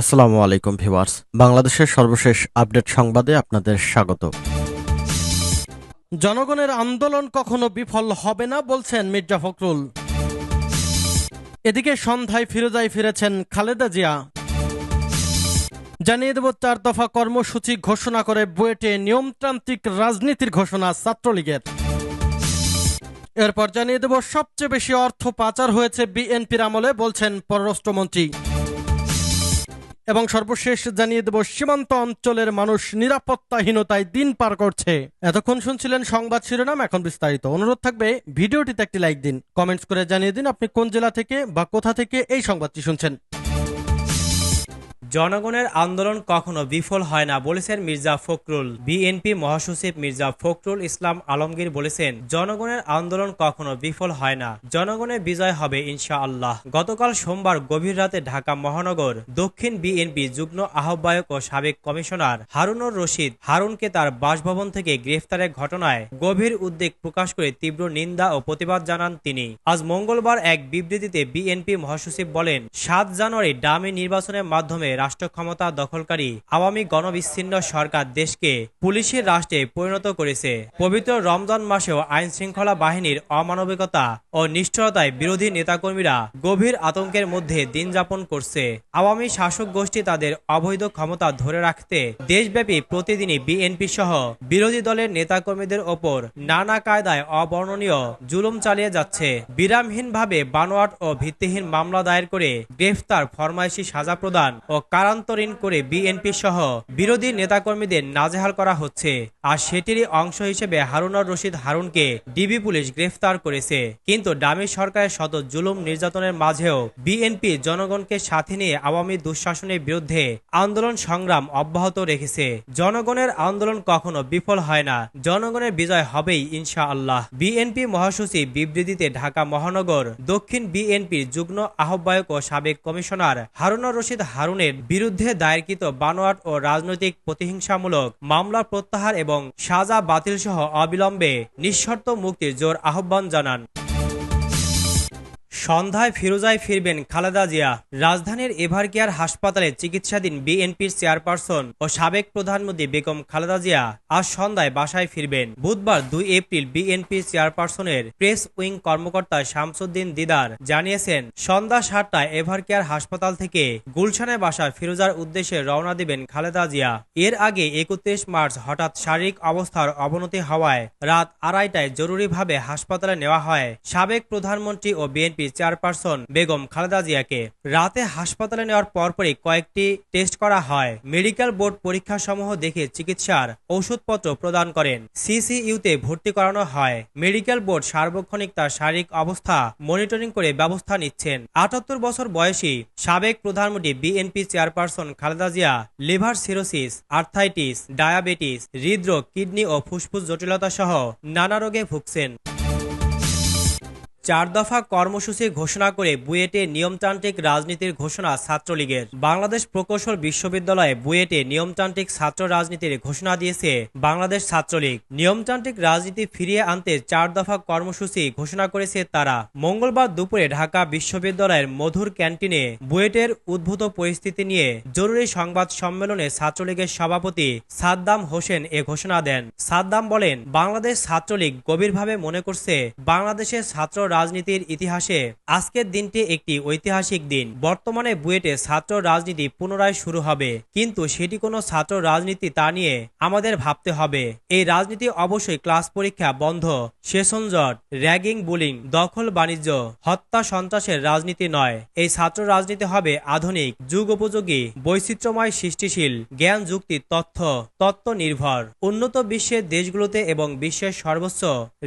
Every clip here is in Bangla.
আসসালামু আলাইকুম ভিউয়ার্স। বাংলাদেশের সর্বশেষ আপডেট সংবাদে আপনাদের স্বাগত। জনগণের আন্দোলন কখনো বিফল হবে না বলছেন মির্জা ফখরুল। এদিকে সন্ধ্যায় ফিরোজায় ফিরেছেন খালেদা জিয়া। জানিয়ে দেব চার দফা কর্মসূচি ঘোষণা করে বুয়েটে নিয়মতান্ত্রিক রাজনীতির ঘোষণা ছাত্রলীগের। এরপর জানিয়ে দেব সবচেয়ে বেশি অর্থ পাচার হয়েছে বিএনপির আমলে, বলছেন পররাষ্ট্রমন্ত্রী। এবং সর্বশেষ জানিয়ে দেব, সীমান্ত অঞ্চলের মানুষ নিরাপত্তাহীনতায় দিন পার করছে। এতক্ষণ শুনছিলেন সংবাদ শিরোনাম, এখন বিস্তারিত অনুরোধ থাকবে, ভিডিওটিতে একটি লাইক দিন, কমেন্টস করে জানিয়ে দিন আপনি কোন জেলা থেকে বা কোথা থেকে এই সংবাদটি শুনছেন। জনগণের আন্দোলন কখনো বিফল হয় না বলেছেন মির্জা ফখরুল। বিএনপি মহাসচিব মির্জা ফখরুল ইসলাম আলমগীর বলেছেন, জনগণের আন্দোলন কখনো বিফল হয় না। জনগণের বিজয় হবে ইনশা আল্লাহ গতকাল সোমবার গভীর রাতে ঢাকা মহানগর দক্ষিণ বিএনপি যুগ্ম আহ্বায়ক ও সাবেক কমিশনার হারুনুর রশিদ হারুনকে তার বাসভবন থেকে গ্রেফতারের ঘটনায় গভীর উদ্বেগ প্রকাশ করে তীব্র নিন্দা ও প্রতিবাদ জানান তিনি। আজ মঙ্গলবার এক বিবৃতিতে বিএনপি মহাসচিব বলেন, সাত জানুয়ারি ডামি নির্বাচনের মাধ্যমে রাষ্ট্র ক্ষমতা দখলকারী আওয়ামী গণবিচ্ছিন্ন সরকার দেশকে পুলিশের রাষ্ট্রে পরিণত করেছে। পবিত্র রমজান মাসেও আইন শৃঙ্খলা বাহিনীর অমানবিকতা ও নিষ্ঠুরতায় বিরোধী নেতাকর্মীরা গভীর আতঙ্কের মধ্যে দিন যাপন করছে। আওয়ামী শাসক গোষ্ঠী তাদের অবৈধ ক্ষমতা ধরে রাখতে দেশব্যাপী প্রতিদিনই বিএনপি সহ বিরোধী দলের নেতাকর্মীদের ওপর নানা কায়দায় অবর্ণনীয় জুলুম চালিয়ে যাচ্ছে। বিরামহীনভাবে বানোয়াট ও ভিত্তিহীন মামলা দায়ের করে গ্রেফতার ফরমাইশি সাজা প্রদান ও কারান্তরীণ করে বিএনপি সহ বিরোধী নেতাকর্মীদের নাজেহাল করা হচ্ছে। আর সেটিরই অংশ হিসেবে হারুনার রশিদ হারুনকে ডিবি পুলিশ গ্রেফতার করেছে। কিন্তু ডামি সরকারের শত জুলুম নির্যাতনের মাঝেও বিএনপি জনগণকে সাথে নিয়ে আওয়ামী দুঃশাসনের বিরুদ্ধে আন্দোলন সংগ্রাম অব্যাহত রেখেছে। জনগণের আন্দোলন কখনো বিফল হয় না। জনগণের বিজয় হবেই ইনশা আল্লাহ বিএনপি মহাসচিব বিবৃতিতে ঢাকা মহানগর দক্ষিণ বিএনপির যুগ্ম আহ্বায়ক ও সাবেক কমিশনার হারুনার রশিদ হারুনের বিরুদ্ধে দায়েরকৃত বানোয়াট ও রাজনৈতিক প্রতিহিংসামূলক মামলা প্রত্যাহার এবং সাজা বাতিল সহ অবিলম্বে নিঃশর্ত মুক্তির জোর আহ্বান জানান। সন্ধ্যায় ফিরোজায় ফিরবেন খালেদা জিয়া। রাজধানীর এভারকেয়ার হাসপাতালে চিকিৎসাধীন বিএনপির চেয়ারপারসন ও সাবেক প্রধানমন্ত্রী বেগম খালেদা জিয়া আজ সন্ধ্যায় বাসায় ফিরবেন। বুধবার দুই এপ্রিল বিএনপির চেয়ারপারসনের প্রেস উইং কর্মকর্তা শামসুদ্দিন দিদার জানিয়েছেন, সন্ধ্যা সাতটায় এভারকেয়ার হাসপাতাল থেকে গুলশানে বাসা ফিরোজার উদ্দেশ্যে রওনা দিবেন খালেদা জিয়া। এর আগে একত্রিশ মার্চ হঠাৎ শারীরিক অবস্থার অবনতি হওয়ায় রাত আড়াইটায় জরুরিভাবে হাসপাতালে নেওয়া হয়। সাবেক প্রধানমন্ত্রী ও বিএনপি চেয়ারপারসন বেগম খালেদা জিয়াকে। রাতে হাসপাতালে নেওয়ার পরপরই কয়েকটি টেস্ট করা হয়। মেডিকেল বোর্ড পরীক্ষা সমূহ দেখে চিকিৎসার ওষুধপত্র প্রদান করেন। সিসিইউতে ভর্তি করানো হয়। মেডিকেল বোর্ড সার্বক্ষণিক তার শারীরিক অবস্থা মনিটরিং করে ব্যবস্থা নিচ্ছেন। আটাত্তর বছর বয়সী সাবেক প্রধানমন্ত্রী BNP chairperson Khaleda Zia, liver cirrhosis, arthritis, diabetes, হৃদরোগ, কিডনি ও ফুসফুস জটিলতা সহ নানা রোগে ভুগছেন। চার দফা কর্মসূচি ঘোষণা করে বুয়েটে নিয়মতান্ত্রিক রাজনীতির ঘোষণা ছাত্রলীগের। বাংলাদেশ প্রকৌশল বিশ্ববিদ্যালয়ে বুয়েটে নিয়মতান্ত্রিক ছাত্র রাজনীতির ঘোষণা দিয়েছে বাংলাদেশ ছাত্রলীগ। নিয়মতান্ত্রিক রাজনীতি ফিরিয়ে আনতে চার দফা কর্মসূচি ঘোষণা করেছে তারা। মঙ্গলবার দুপুরে ঢাকা বিশ্ববিদ্যালয়ের মধুর ক্যান্টিনে বুয়েটের উদ্ভূত পরিস্থিতি নিয়ে জরুরি সংবাদ সম্মেলনে ছাত্রলীগের সভাপতি সাদ্দাম হোসেন এ ঘোষণা দেন। সাদ্দাম বলেন, বাংলাদেশ ছাত্রলীগ গভীরভাবে মনে করছে বাংলাদেশের ছাত্র রাজনীতির ইতিহাসে আজকের দিনটি একটি ঐতিহাসিক দিন। বর্তমানে বুয়েটে ছাত্র রাজনীতি পুনরায় শুরু হবে, কিন্তু সেটি কোনো ছাত্র রাজনীতি তা নিয়ে আমাদের ভাবতে হবে। এই রাজনীতি অবশ্যই ক্লাস পরীক্ষা বন্ধ, সেশন জট, র্যাগিং, বুলিং, দখল, বাণিজ্য, হত্যা, সন্ত্রাসের রাজনীতি নয়। এই ছাত্র রাজনীতি হবে আধুনিক যুগ উপযোগী বৈচিত্র্যময়, সৃষ্টিশীল, জ্ঞান, যুক্তি, তথ্য তত্ত্ব নির্ভর উন্নত বিশ্বের দেশগুলোতে এবং বিশ্বের সর্বোচ্চ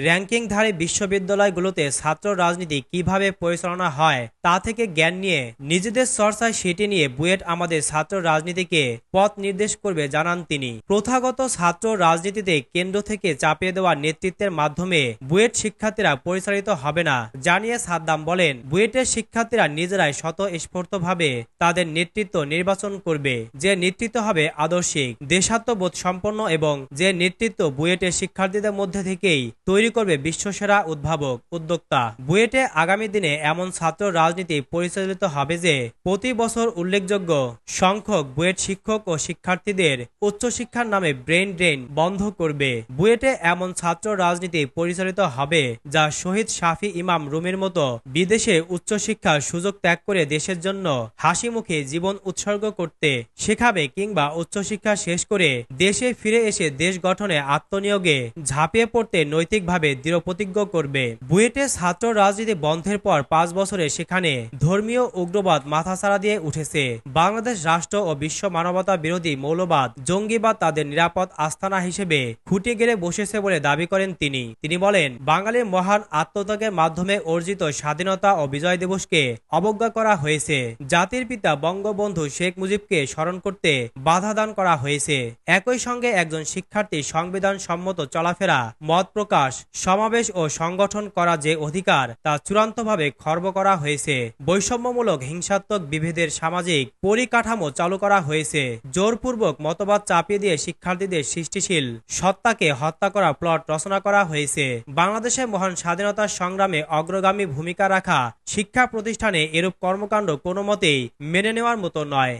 র্যাঙ্কিংধারী বিশ্ববিদ্যালয়গুলোতে ছাত্র রাজনীতি কীভাবে পরিচালনা হয় তা থেকে জ্ঞান নিয়ে নিজেদের চর্চায় সেটি নিয়ে বুয়েট আমাদের ছাত্র রাজনীতিকে পথ নির্দেশ করবে জানান তিনি। প্রথাগত ছাত্র রাজনীতিতে কেন্দ্র থেকে চাপিয়ে দেওয়া নেতৃত্বের মাধ্যমে বুয়েট শিক্ষার্থীরা পরিচালিত হবে না জানিয়ে সাদ্দাম বলেন, বুয়েটের শিক্ষার্থীরা নিজেরাই স্বতঃস্ফূর্তভাবে তাদের নেতৃত্ব নির্বাচন করবে। যে নেতৃত্ব হবে আদর্শিক, দেশাত্মবোধ সম্পন্ন এবং যে নেতৃত্ব বুয়েটের শিক্ষার্থীদের মধ্যে থেকেই তৈরি করবে বিশ্বসেরা উদ্ভাবক, উদ্যোক্তা। বুয়েটে আগামী দিনে এমন ছাত্র রাজনীতি পরিচালিত হবে যে প্রতি বছর উল্লেখযোগ্য সংখ্যক বুয়েট শিক্ষক ও শিক্ষার্থীদের উচ্চশিক্ষার নামে ব্রেন ড্রেন বন্ধ করবে। বুয়েটে এমন ছাত্র রাজনীতি পরিচালিত হবে যা শহীদ শাফি ইমাম রুমের মতো বিদেশে উচ্চশিক্ষার সুযোগ ত্যাগ করে দেশের জন্য হাসি মুখে জীবন উৎসর্গ করতে শেখাবে কিংবা উচ্চশিক্ষা শেষ করে দেশে ফিরে এসে দেশ গঠনে আত্মনিয়োগে ঝাঁপিয়ে পড়তে নৈতিকভাবে দৃঢ়প্রতিজ্ঞ করবে। বুয়েটে ছাত্র রাজনীতি বন্ধের পর পাঁচ বছরে সেখানে ধর্মীয় উগ্রবাদ মাথাছাড়া দিয়ে উঠেছে। বাংলাদেশ রাষ্ট্র ও বিশ্ব মানবতা বিরোধী মৌলবাদ জঙ্গিবাদ তাদের নিরাপদ আস্থানা হিসেবে খুঁটে গেড়ে বসেছে বলে দাবি করেন তিনি। তিনি বলেন বাঙালির মহান আত্মত্যাগের মাধ্যমে অর্জিত স্বাধীনতা ও বিজয় দিবসকে অবজ্ঞা করা হয়েছে। জাতির পিতা বঙ্গবন্ধু শেখ মুজিবকে স্মরণ করতে বাধা দান করা হয়েছে। একই সঙ্গে একজন শিক্ষার্থী সংবিধান সম্মত চলাফেরা, মত প্রকাশ, সমাবেশ ও সংগঠন করা যে অধিকার তা চূড়ান্তভাবে খর্ব করা হয়েছে। বৈষম্যমূলক হিংসাত্মক বিভেদের সামাজিক পরিকাঠামো চালু করা হয়েছে। জোরপূর্বক মতবাদ চাপিয়ে দিয়ে শিক্ষার্থীদের সৃষ্টিশীল সত্তাকে হত্যা করা প্লট রচনা করা হয়েছে। বাংলাদেশের মহান স্বাধীনতার সংগ্রামে অগ্রগামী ভূমিকা রাখা শিক্ষা প্রতিষ্ঠানে এরূপ কর্মকাণ্ড কোনো মতেই মেনে নেওয়ার মতো নয়।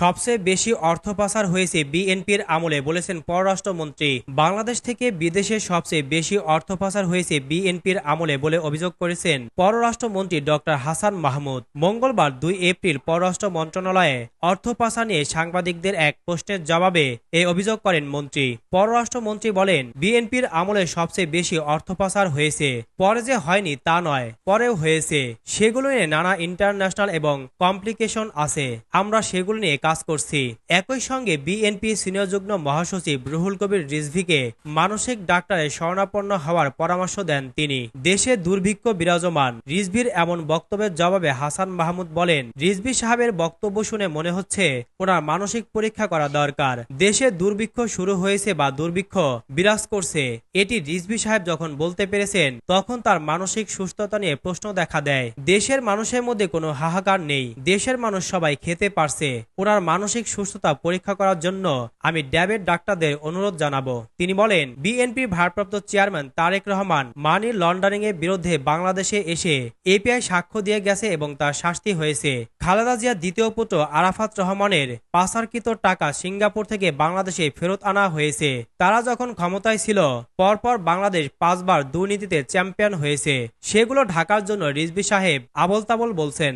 সবচেয়ে বেশি অর্থ পাচার হয়েছে বিএনপির আমলে, বলেছেন পররাষ্ট্রমন্ত্রী। বাংলাদেশ থেকে বিদেশে সবচেয়ে বেশি অর্থ পাচার হয়েছে বিএনপির আমলে বলে অভিযোগ করেছেন পররাষ্ট্রমন্ত্রী ডক্টর হাসান মাহমুদ। মঙ্গলবার দুই এপ্রিল পররাষ্ট্র মন্ত্রণালয়ে অর্থ পাচার নিয়ে সাংবাদিকদের এক প্রশ্নের জবাবে এই অভিযোগ করেন মন্ত্রী। পররাষ্ট্রমন্ত্রী বলেন, বিএনপির আমলে সবচেয়ে বেশি অর্থ পাচার হয়েছে। পরে যে হয়নি তা নয়, পরেও হয়েছে। সেগুলো নিয়ে নানা ইন্টারন্যাশনাল এবং কমপ্লিকেশন আছে। আমরা সেগুলো নিয়ে কাজ করছি। একই সঙ্গে বিএনপি সিনিয়র যুগ্ম মহাসচিব রুহুল কবির রিজভিকে মানসিক ডাক্তারের শরণাপন্ন হওয়ার পরামর্শ দেন তিনি। দেশে দুর্ভিক্ষ বিরাজমান, রিজভির এমন বক্তব্যের জবাবে হাসান মাহমুদ বলেন, রিজভি সাহেবের বক্তব্য শুনে মনে হচ্ছে ওনার মানসিক পরীক্ষা করা দরকার। দেশে দুর্ভিক্ষ শুরু হয়েছে বা দুর্ভিক্ষ বিরাজ করছে। এটি রিজভি সাহেব যখন বলতে পেরেছেন, তখন তার মানসিক সুস্থতা নিয়ে প্রশ্ন দেখা দেয়। দেশের মানুষের মধ্যে কোনো হাহাকার নেই। দেশের মানুষ সবাই খেতে পারছে। ওনার মানসিক সুস্থতা পরীক্ষা করার জন্য আমি ড্যাবের ডাক্তারদের অনুরোধ জানাব। তিনি বলেন বিএনপির ভারপ্রাপ্ত chairman Tarique Rahman money laundering এর বিরুদ্ধে বাংলাদেশে এসে এপিআই সাক্ষ্য দিয়ে গেছে এবং তার শাস্তি হয়েছে। খালেদা জিয়ার দ্বিতীয় পুত্র আরাফাত রহমানের পাচারকৃত টাকা সিঙ্গাপুর থেকে বাংলাদেশে ফেরত আনা হয়েছে। তারা যখন ক্ষমতায় ছিল, পরপর বাংলাদেশ পাঁচবার দুর্নীতিতে চ্যাম্পিয়ন হয়েছে। সেগুলো ঢাকার জন্য রিজবি সাহেব আবল তাবল বলছেন।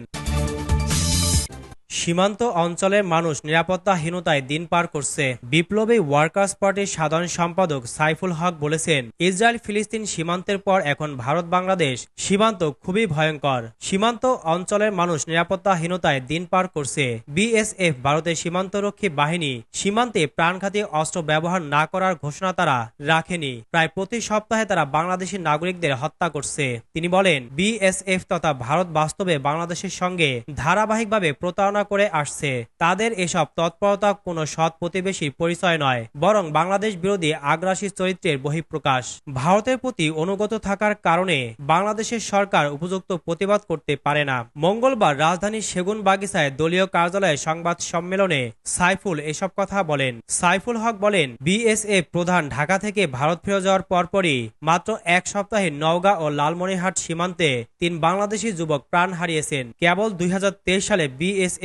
সীমান্ত অঞ্চলের মানুষ নিরাপত্তাহীনতায় দিন পার করছে। বিপ্লবী ওয়ার্কার্স পার্টির সাধারণ সম্পাদক সাইফুল হক বলেছেন ইসরায়েল ফিলিস্তিন সীমান্তের পর এখন ভারত বাংলাদেশ সীমান্ত খুবই ভয়ঙ্কর। সীমান্ত অঞ্চলের মানুষ নিরাপত্তাহীনতায় দিন পার করছে। বিএসএফ ভারতের সীমান্তরক্ষী বাহিনী সীমান্তে প্রাণঘাতী অস্ত্র ব্যবহার না করার ঘোষণা তারা রাখেনি। প্রায় প্রতি সপ্তাহে তারা বাংলাদেশি নাগরিকদের হত্যা করছে। তিনি বলেন, বিএসএফ তথা ভারত বাস্তবে বাংলাদেশের সঙ্গে ধারাবাহিকভাবে প্রতারণা করে আসছে। তাদের এসব তৎপরতা কোনো সৎ প্রতিবেশীর পরিচয় নয়, বরং বাংলাদেশ বিরোধী আগ্রাসী চরিত্রের বহিঃপ্রকাশ। ভারতের প্রতি অনুগত থাকার কারণে বাংলাদেশের সরকার উপযুক্ত প্রতিবাদ করতে পারে না। মঙ্গলবার রাজধানীর সেগুন বাগিচায় দলীয় কার্যালয়ে সংবাদ সম্মেলনে সাইফুল এসব কথা বলেন। সাইফুল হক বলেন বিএসএফ প্রধান ঢাকা থেকে ভারত ফিরে যাওয়ার পরপরই মাত্র এক সপ্তাহে নওগাঁ ও লালমনিরহাট সীমান্তে তিন বাংলাদেশি যুবক প্রাণ হারিয়েছেন। কেবল দুই হাজার তেইশ সালে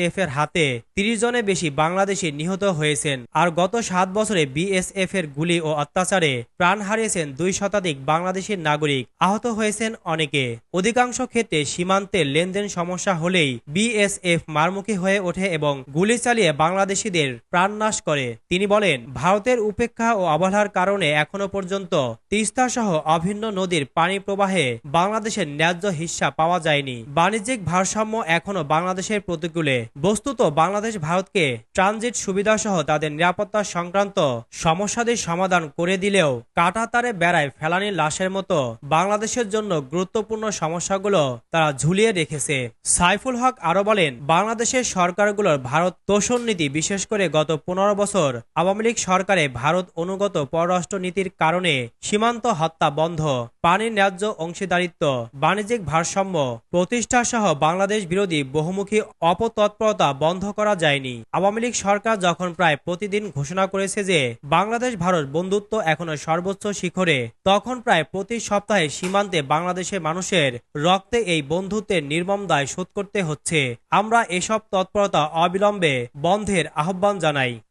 বিএসএফ এর হাতে তিরিশ জনের বেশি বাংলাদেশি নিহত হয়েছেন। আর গত সাত বছরে বিএসএফ এর গুলি ও অত্যাচারে প্রাণ হারিয়েছেন দুই শতাধিক বাংলাদেশের নাগরিক। আহত হয়েছেন অনেকে। অধিকাংশ ক্ষেত্রে সীমান্তে লেনদেন সমস্যা হলেই বিএসএফ মারমুখী হয়ে ওঠে এবং গুলি চালিয়ে বাংলাদেশিদের প্রাণনাশ করে। তিনি বলেন, ভারতের উপেক্ষা ও অবহেলার কারণে এখনও পর্যন্ত তিস্তা সহ অভিন্ন নদীর পানি প্রবাহে বাংলাদেশের ন্যায্য হিস্সা পাওয়া যায়নি। বাণিজ্যিক ভারসাম্য এখনও বাংলাদেশের প্রতিকূলে। বস্তুত বাংলাদেশ ভারতকে ট্রানজিট সুবিধা সহ তাদের নিরাপত্তা সংক্রান্ত সমস্যাদের সমাধান করে দিলেও কাটাতারে বেড়ায় ফেলানি লাশের মতো বাংলাদেশের জন্য গুরুত্বপূর্ণ সমস্যাগুলো তারা ঝুলিয়ে রেখেছে। সাইফুল হক আরও বলেন, বাংলাদেশের সরকারগুলোর ভারত তোষণ নীতি বিশেষ করে গত পনেরো বছর আওয়ামী লীগ সরকারে ভারত অনুগত পররাষ্ট্র নীতির কারণে সীমান্ত হত্যা বন্ধ, পানির ন্যায্য অংশীদারিত্ব, বাণিজ্যিক ভারসাম্য প্রতিষ্ঠা সহ বাংলাদেশ বিরোধী বহুমুখী অপতৎপর তৎপরতা বন্ধ করা যায়নি। আওয়ামী লীগ সরকার যখন প্রায় প্রতিদিন ঘোষণা করেছে যে বাংলাদেশ, ভারত বন্ধুত্ব এখনও সর্বোচ্চ শিখরে, তখন প্রায় প্রতি সপ্তাহে সীমান্তে বাংলাদেশের মানুষের রক্তে এই বন্ধুত্বের নির্মম দায় শোধ করতে হচ্ছে। আমরা এসব তৎপরতা অবিলম্বে বন্ধের আহ্বান জানাই।